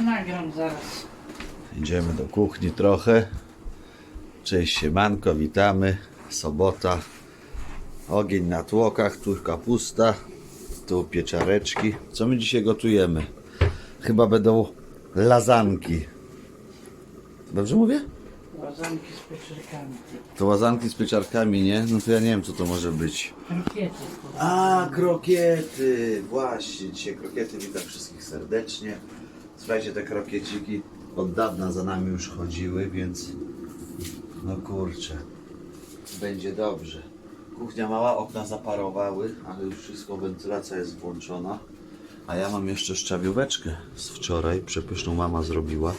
Nagram zaraz. Idziemy do kuchni trochę. Cześć siemanko, witamy. Sobota. Ogień na tłokach, tu kapusta, tu pieczareczki. Co my dzisiaj gotujemy? Chyba będą lazanki. Dobrze mówię? Łazanki z pieczarkami. To łazanki z pieczarkami, nie? No to ja nie wiem, co to może być. Krokiety. A, krokiety! Właśnie, dzisiaj krokiety. Witam wszystkich serdecznie. Słuchajcie, te krokieciki od dawna za nami już chodziły, więc no kurczę, będzie dobrze. Kuchnia mała, okna zaparowały, ale już wszystko, wentylacja jest włączona. A ja mam jeszcze szczawióweczkę z wczoraj, przepyszną mama zrobiła.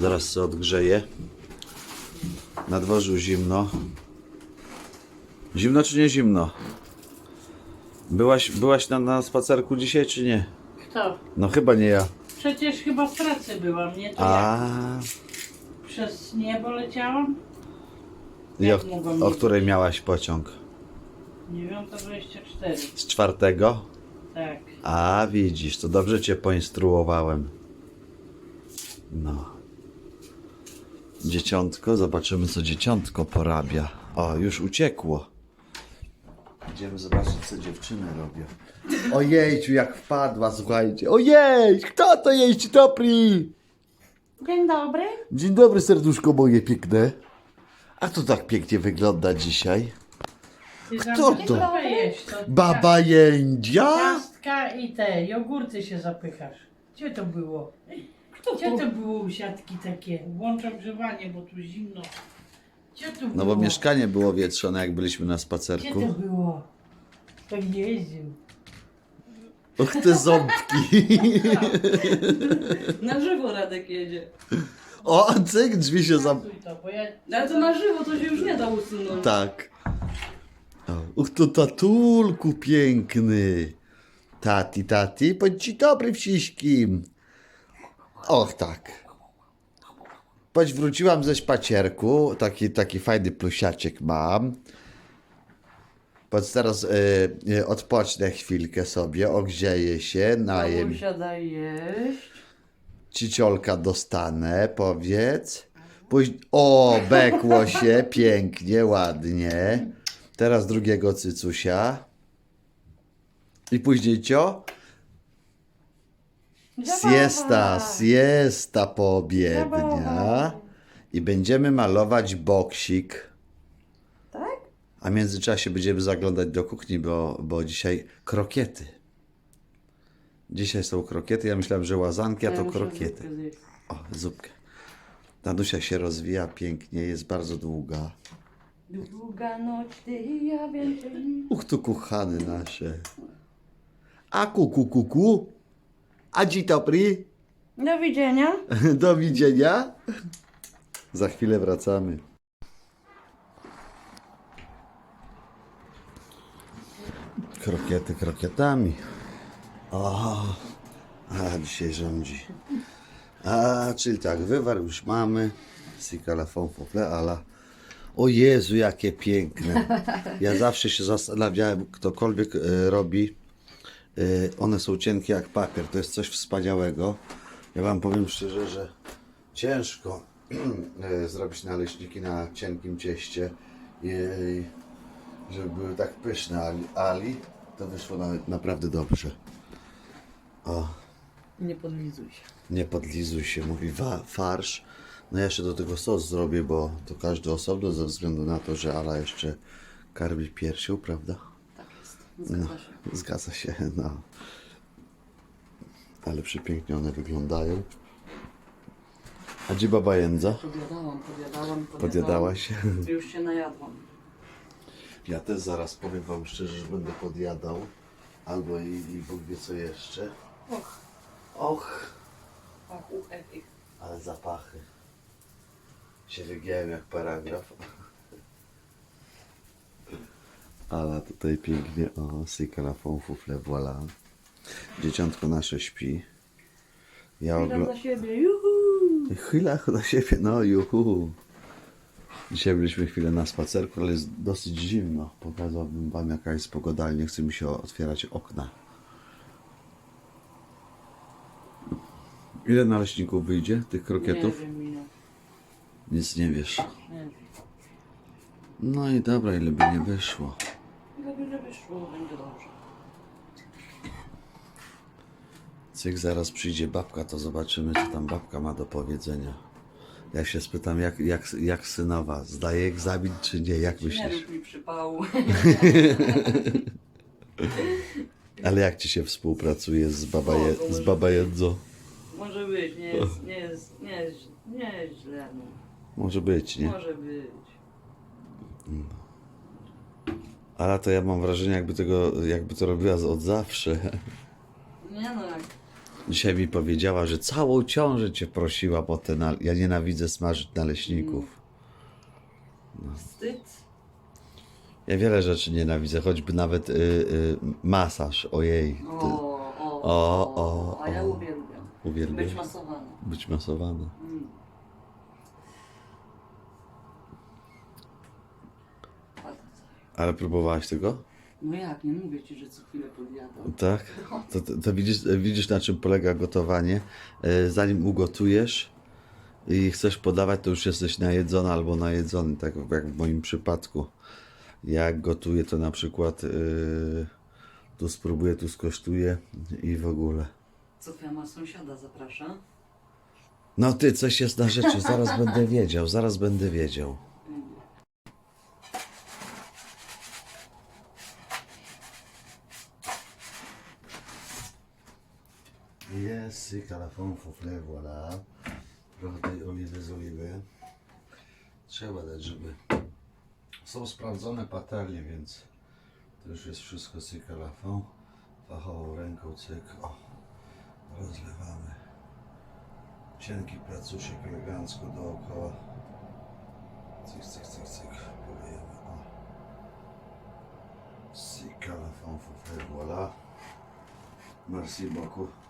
Zaraz sobie odgrzeję. Na dworzu zimno. Zimno czy nie zimno? Byłaś, byłaś na, na spacerku dzisiaj, czy nie? Kto? No chyba nie ja. Przecież chyba w pracy byłam, nie? To A, ja przez niebo leciałam? i o, Jak mogłam o której miałaś pociąg? 9.24. Z czwartego? Tak. A, widzisz, to dobrze cię poinstruowałem. No. Dzieciątko, zobaczymy co dzieciątko porabia. O, już uciekło. Idziemy zobaczyć co dziewczyny robią. Ojejciu, jak wpadła, słuchajcie. Ojej, kto to jest dobry? Dzień dobry. Dzień dobry, serduszko moje piękne. A to tak pięknie wygląda dzisiaj? Kto to? dupę jeść, to Baba Jędzia? Ciastka i te jogurty się zapychasz. Gdzie to było? Gdzie to było siatki takie? Włączam grzewanie, bo tu zimno. Gdzie to było? No bo mieszkanie było wietrzone, jak byliśmy na Gdzie spacerku. to było? To jeździł. Och, te ząbki. Na żywo Radek jedzie. O, cyk, drzwi się zam... To, bo ja... No ale to na żywo to się już nie da usunąć. Tak. O, Uch, to tatulku piękny. Tati, tati, bądź ci dobry wsiśkim. Och, tak. Choć wróciłam ze spacierku, taki, taki fajny plusiaczek mam. Choć teraz y, y, odpocznę chwilkę sobie, ogrzeję się, najem. Mamusia daj jeść. Ciciolka dostanę, powiedz. Później, o, bekło się, pięknie, ładnie. Teraz drugiego cycusia. I później cio. Siesta, siesta poobiednia. I będziemy malować boksik. Tak? A w międzyczasie będziemy zaglądać do kuchni, bo, bo dzisiaj krokiety. Dzisiaj są krokiety. Ja myślałem, że łazanki, a to krokiety. O, zupkę. Danusia się rozwija pięknie, jest bardzo długa. Długa noc, ty i ja więcej. Uch, tu kuchany nasze. A kuku, kuku. A dzień dobry. Do widzenia. Do widzenia. Za chwilę wracamy. Krokiety krokietami. O, a dzisiaj rządzi. A, czyli tak, wywar już mamy. Sikala fonfofle, ala. O Jezu, jakie piękne. Ja zawsze się zastanawiałem, ktokolwiek e, robi. E, one są cienkie jak papier. To jest coś wspaniałego. Ja wam powiem szczerze, że ciężko e, zrobić naleśniki na cienkim cieście. Żeby były tak pyszne, ali, to wyszło nawet naprawdę dobrze. O. Nie podlizuj się. Nie podlizuj się, mówi farsz. No ja jeszcze do tego sos zrobię, bo to każdy osobno ze względu na to, że Ala jeszcze karmi piersią, prawda? Zgadza się. Zgadza się, no. Ale przepięknie one wyglądają. A gdzie baba jędza? Podjadałam, podjadałam, podjadałam. Podjadałaś? Już się najadłam. Ja też zaraz powiem wam szczerze, że będę podjadał. Albo i, i Bóg wie co jeszcze. Och, Och, ach, u, e, e. ale zapachy. Się wygiąłem jak paragraf. Ala tutaj pięknie, o, syka na fąfufle, voilà. Dzieciątko nasze śpi. Ja oglo... za siebie, juhu! Chwila do siebie, no juhu. Dzisiaj byliśmy chwilę na spacerku, ale jest dosyć zimno. Pokazałbym wam jaka jest pogoda, ale nie chce mi się otwierać okna. Ile naleśników wyjdzie, tych krokietów? Nie wiem ile. Nic nie wiesz. Nie. No i dobra, ile by nie wyszło. Nie wyszło, będzie dobrze. Cyk, zaraz przyjdzie babka, to zobaczymy, co tam babka ma do powiedzenia. Ja się spytam, jak, jak, jak synowa, zdaje egzamin czy nie, jak Nie myślisz? rób mi przypału. Ale jak ci się współpracuje z baba, je, z może baba Jedzo? Może być, nie jest, nie jest, nie jest, nie jest źle, no. Może być, nie? Może być. Ale to ja mam wrażenie, jakby, tego, jakby to robiła od zawsze. Nie no, jak Dzisiaj mi powiedziała, że całą ciążę cię prosiła, bo te ja nienawidzę smażyć naleśników. wstyd. Ja wiele rzeczy nienawidzę, choćby nawet y, y, masaż, ojej. O, Ty, o, O, o, A ja o. uwielbiam. uwielbiam Być być, masowana. masowana. Mm. Bardzo. Ale próbowałaś tego? No jak, nie mówię ci, że co chwilę podjadam. Tak? To, to, to widzisz, widzisz, na czym polega gotowanie. E, Zanim ugotujesz i chcesz podawać, to już jesteś najedzona albo najedzony, tak jak w moim przypadku. Jak gotuję, to na przykład yy, tu spróbuję, tu skosztuję i w ogóle. Sofia ma sąsiada, zaprasza. No ty, coś jest na rzeczy, zaraz będę wiedział, zaraz będę wiedział. Jest syka la fond foufle, voilà. Trochę oliwy z oliwy. Trzeba dać, żeby... Są sprawdzone patelnie, więc to już jest wszystko syka la fond. Fachową ręką, cyk, o. Rozlewamy. Cienki placuszek elegancko dookoła. Cyk, cyk, cyk, cyk. Polejemy. O. Syka la voilà. Merci beaucoup.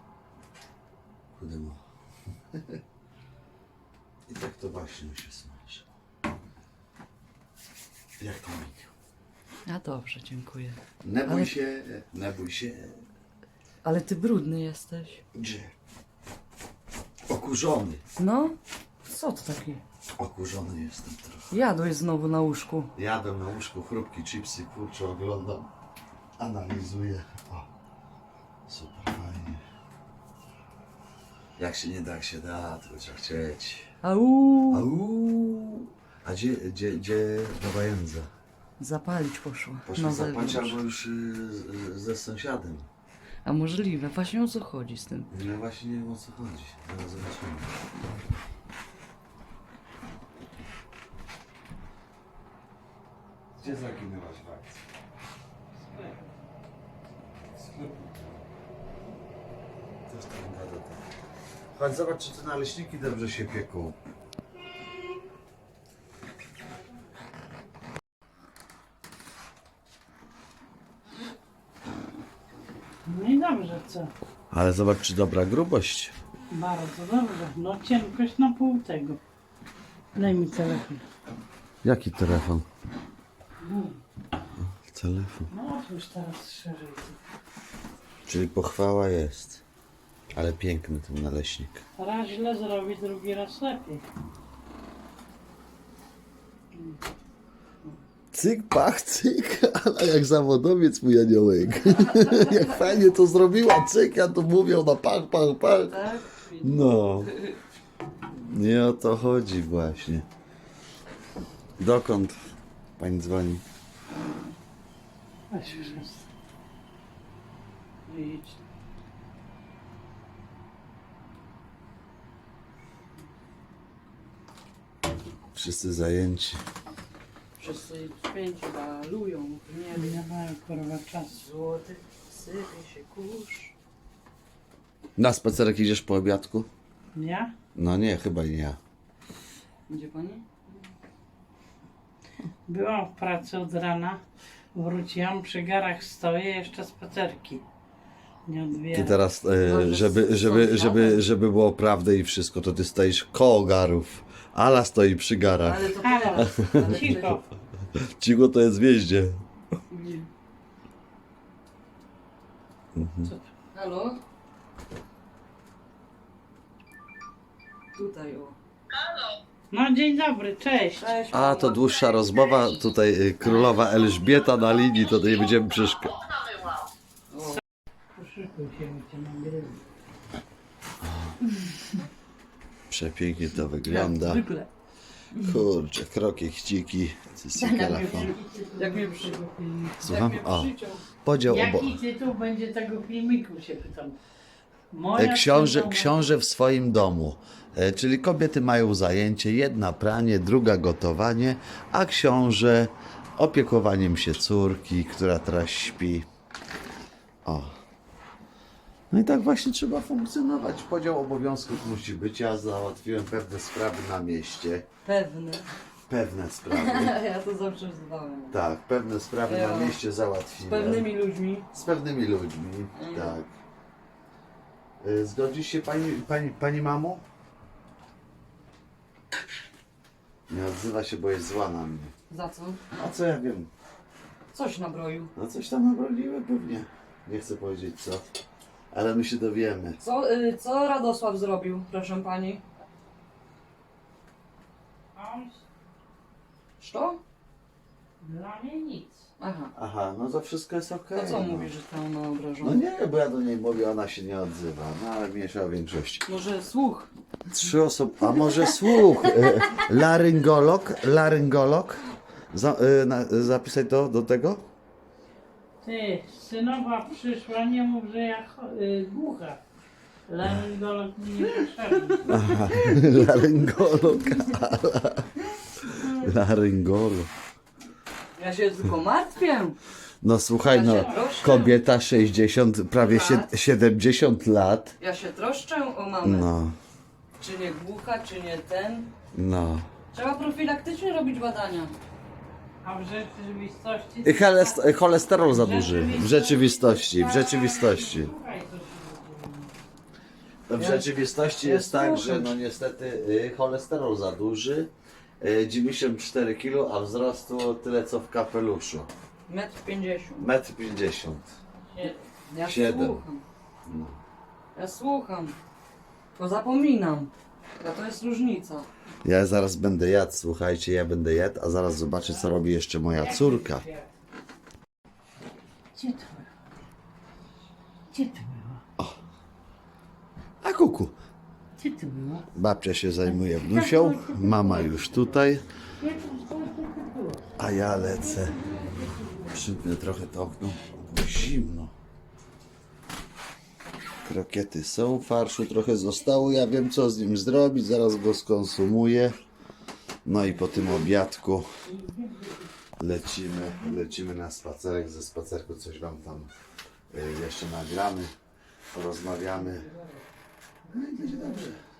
Kudemo. I tak to właśnie się smaży. Jak to minie? A dobrze, dziękuję. Nie bój Ale- się, nie bój się. Ale ty brudny jesteś. Gdzie? Okurzony. No? Co to taki? Okurzony jestem trochę. Jadłeś znowu na łóżku. Jadę na łóżku, chrupki, chipsy, kurczę, oglądam, analizuję. O, Jak się nie da, jak się da, tylko trzeba chcieć. Au! Au! A gdzie, gdzie, gdzie baba Jędza? Zapalić poszła. Poszła na zapać zewnątrz. albo już y, z, ze sąsiadem. A możliwe, właśnie o co chodzi z tym? No właśnie nie wiem o co chodzi. Zaraz zobaczymy. Gdzie zaginęłaś w akcji? Też tam gada tak. Chodź zobacz czy te naleśniki dobrze się pieką. No i dobrze, co? Ale zobacz czy dobra grubość. Bardzo dobrze. No cienkość na pół tego. Daj mi telefon. Jaki telefon? Telefon. No otwórz teraz szerzej. Czyli pochwała jest. Ale piękny ten naleśnik. Raz źle zrobi, drugi raz lepiej. Cyk, pach, cyk, ale jak zawodowiec mój aniołek. jak fajnie to zrobiła, cyk, ja to mówią na pach, pach, pach. Tak? No. Nie o to chodzi właśnie. Dokąd pani dzwoni? Weź już jest. Idź. Wszyscy zajęci. Wszyscy święci balują, Nie, nie nie mają kurwa czasu. Złoty sypie się kurz. Na spacerek idziesz po obiadku? Ja? No nie, chyba nie ja. Gdzie pani? Byłam w pracy od rana. Wróciłam, przy garach stoję, jeszcze spacerki. Nie Ty teraz, e, że żeby, żeby, żeby, żeby było prawda i wszystko, to ty stoisz koło garów. Ala stoi przy garach. Ale to Halo, teraz. Ale cicho. Cicho to jest wieździe. Gdzie? Co to? Halo? Tutaj o. No dzień dobry, cześć. Cześć. A to dłuższa rozmowa. Tutaj y, królowa Elżbieta na linii, to nie będziemy przeszkadzać. Poszykuj się, mi cię nagrywa. Przepięknie to Jak wygląda. zwykle. Kurczę, kroki, chciki, cycykalafon. Jak mnie przy... Słucham? Jak mnie O, przyciął. podział obo... Jaki tytuł będzie tego filmiku, się pytam. Moja E, Książę, książę w swoim domu. E, Czyli kobiety mają zajęcie, jedna pranie, druga gotowanie, a książę opiekowaniem się córki, która teraz śpi. O. No i tak właśnie trzeba funkcjonować. Podział obowiązków musi być. Ja załatwiłem pewne sprawy na mieście. Pewny. Pewne sprawy. Ja to zawsze wzywałem. Tak, pewne sprawy na Ja. mieście Z załatwiłem. pewnymi ludźmi. Z pewnymi ludźmi, Mhm. tak. Y, Zgodzi się pani, pani, pani mamo? Nie odzywa się, bo jest zła na mnie. Za co? A co ja wiem? Coś nabroił. No coś tam nabroniłem pewnie. Nie chcę powiedzieć co. Ale my się dowiemy. Co, y, co Radosław zrobił, proszę pani? On Co? Dla mnie nic. Aha. Aha, no to wszystko jest okej. To co no. mówi, że tam ma obrażony? No nie, bo ja do niej mówię, ona się nie odzywa. No ale mniejsza o większości. Może słuch? Trzy osoby, a może słuch? E, Laryngolog, laryngolog. Za, e, na, zapisać to do tego? Ty, synowa przyszła, nie mów, że ja cho- y, głucha. Laryngolog mi nie potrzebny. Laryngolog. Laryngolog. Ja się tylko martwię. No słuchaj, no, Ja się troszczę. kobieta 60, prawie sie, Lat. 70 lat. Ja się troszczę o mamę. No, Czy nie głucha, czy nie ten. no. Trzeba profilaktycznie robić badania. A w rzeczywistości... Cholest- cholesterol za duży. W rzeczywistości, w rzeczywistości. Słuchaj, co się dzieje. W rzeczywistości jest tak, że no niestety y, cholesterol za duży. y, 94 kg, a wzrostu tyle co w kapeluszu. Metr pięćdziesiąt. 1,50 m. Nie, Ja Siedem. słucham. No. Ja słucham. To zapominam. A to jest różnica. Ja zaraz będę jadł, słuchajcie, ja będę jadł, a zaraz zobaczę co robi jeszcze moja córka. Gdzie to było? Gdzie to było? A kuku. Gdzie to było? Babcia się zajmuje wnusią, mama już tutaj, Gdzie to, co to było? a ja lecę. Przymknę trochę to okno, bo zimno. Krokiety są, farszu trochę zostało, ja wiem co z nim zrobić, zaraz go skonsumuję. No i po tym obiadku lecimy, lecimy na spacerek, ze spacerku coś wam tam y, jeszcze nagramy, porozmawiamy. No i będzie dobrze.